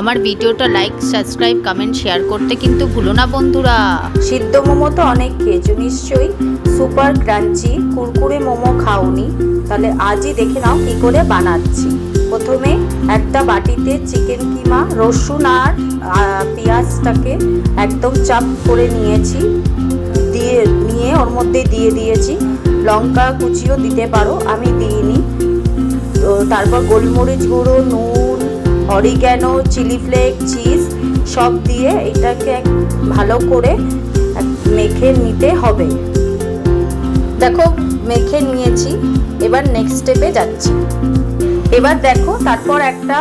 আমার ভিডিওটা like subscribe comment share করতে কিন্তু ভুলো না বন্ধুরা। সিদ্ধ মোমো তো অনেক খেয়েছো, নিশ্চয়ই? সুপার ক্রাঞ্চি, কুরকুরে মোমো খাওনি। তাহলে আজই দেখে নাও কি করে বানাচ্ছি। প্রথমে একটা বাটিতে চিকেন কিমা, রসুন আর পেঁয়াজটাকে একদম চাপ করে নিয়েছি। দিয়ে, নিয়ে ওর মধ্যে দিয়ে দিয়েছি। লঙ্কা কুচিও দিতে পারো, আমি দিইনি। তো তারপর গোলমরিচ গুঁড়ো, নুন অরিগ্যানো চিলি ফ্লেক চিজ সব দিয়ে এটাকে ভালো করে মেখে নিতে হবে। দেখো, মেখে নিয়েছি, এবার নেক্সট স্টেপে যাচ্ছি। এবার দেখো, তারপর একটা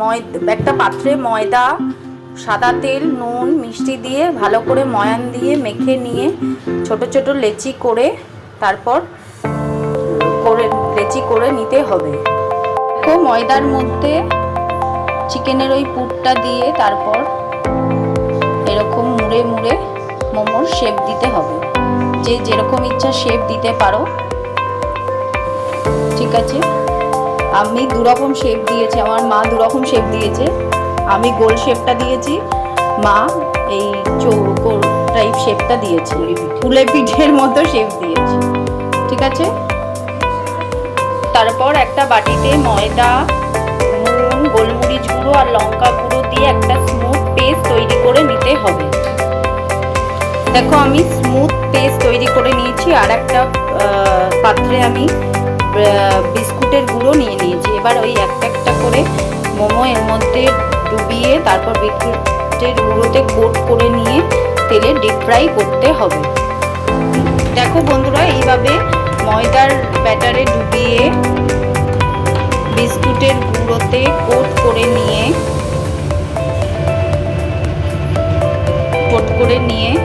ময়দা একটা পাত্রে ময়দা, সাদা তেল, নুন, মিষ্টি দিয়ে ভালো করে ময়ান দিয়ে মেখে নিয়ে ছোট ছোট লেচি করে তারপর করে লেচি করে নিতে হবে। ময়দার মধ্যে চিকেনের ওই পুরটা দিয়ে তারপর এরকম মুড়ে মুড়ে মোমোর শেপ দিতে হবে। যে যেরকম ইচ্ছা শেপ দিতে পারো। ঠিক আছে? আমি দুরকম শেপ দিয়েছি আমার মা দুরকম শেপ দিয়েছে। আমি গোল শেপটা দিয়েছি মা এই চৌকোর টাইপ শেপটা দিয়েছে। ফুলে পিঠের মতো শেপ দিয়েছি। ঠিক আছে? তারপর একটা বাটিতে ময়দা গোলমরিচ গুঁড়ো আর লঙ্কা গুঁড়ো দিয়ে একটা স্মুথ পেস্ট তৈরি করে নিতে হবে। দেখো, আমি স্মুথ পেস্ট তৈরি করে নিয়েছি, আর একটা পাত্রে আমি বিস্কুটের গুঁড়ো নিয়ে নিয়েছি। এবার ওই একটা একটা করে মোমো এর মধ্যে ডুবিয়ে তারপর বিস্কুটের গুঁড়োতে কোট করে নিয়ে তেলে ডিপ ফ্রাই করতে হবে। দেখো বন্ধুরা, এইভাবে ময়দার ব্যাটারে ডুবিয়ে কোট করে নিয়ে।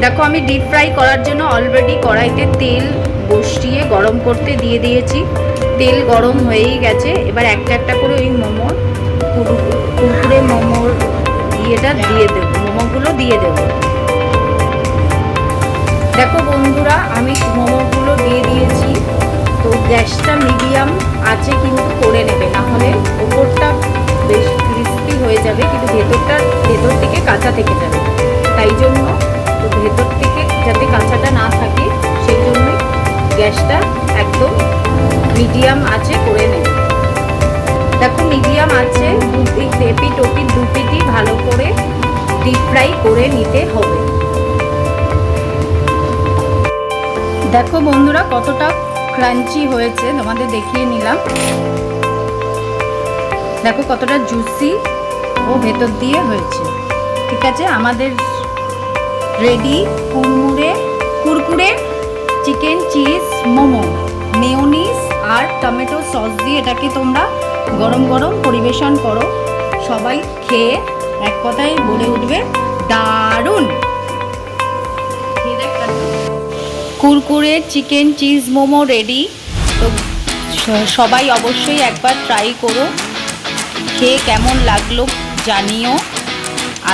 দেখো, আমি ডিপ ফ্রাই করার জন্য অলরেডি কড়াইতে তেল বসিয়ে গরম করতে দিয়ে দিয়েছি। তেল গরম হয়েই গেছে। এবার একটা একটা করে ওই মোমোর কুরু- কুরকুরে মোমোর ইয়েটা দিয়ে দেবো, মোমোগুলো দিয়ে দেবো। দেখো বন্ধুরা, আমি মোমোগুলো দিয়ে দিয়েছি। তো গ্যাসটা মিডিয়াম আছে কিন্তু করে নেবে না হলে ওপরটা বেশ ক্রিস্পি হয়ে যাবে, কিন্তু ভেতরটা কাঁচা থেকে যাবে। তাই জন্য ভেতর থেকে যাতে কাঁচাটা না থাকে, সেই জন্যই গ্যাসটা একদম মিডিয়াম আছে করে নেবে। দেখো মিডিয়াম আছে এপিট ওপিট দুপিটি ভালো করে ডিপ ফ্রাই করে নিতে হবে। দেখো বন্ধুরা কতটা ক্রাঞ্চি হয়েছে, তোমাদের দেখিয়ে নিলাম। দেখো কতটা জুসি ও ভেতর দিয়ে হয়েছে। ঠিক আছে, আমাদের ready কুরমুরে kurkure chicken cheese momo mayonnaise আর টমেটো সস দিয়ে এটাকে তোমরা গরম গরম পরিবেশন করো। সবাই খেয়ে এক কথায় বলে উঠবে, দারুণ! Kurkure chicken cheese momo ready তো সবাই অবশ্যই একবার ট্রাই করো। খেয়ে কেমন লাগল জানিও।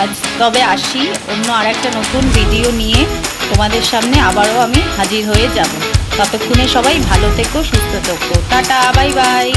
আজ তবে আসি, অন্য আর একটা নতুন ভিডিও নিয়ে তোমাদের সামনে আবারও আমি হাজির হয়ে যাব। ততক্ষণে সবাই ভালো থেকো, সুস্থ থেকো। Tata bye bye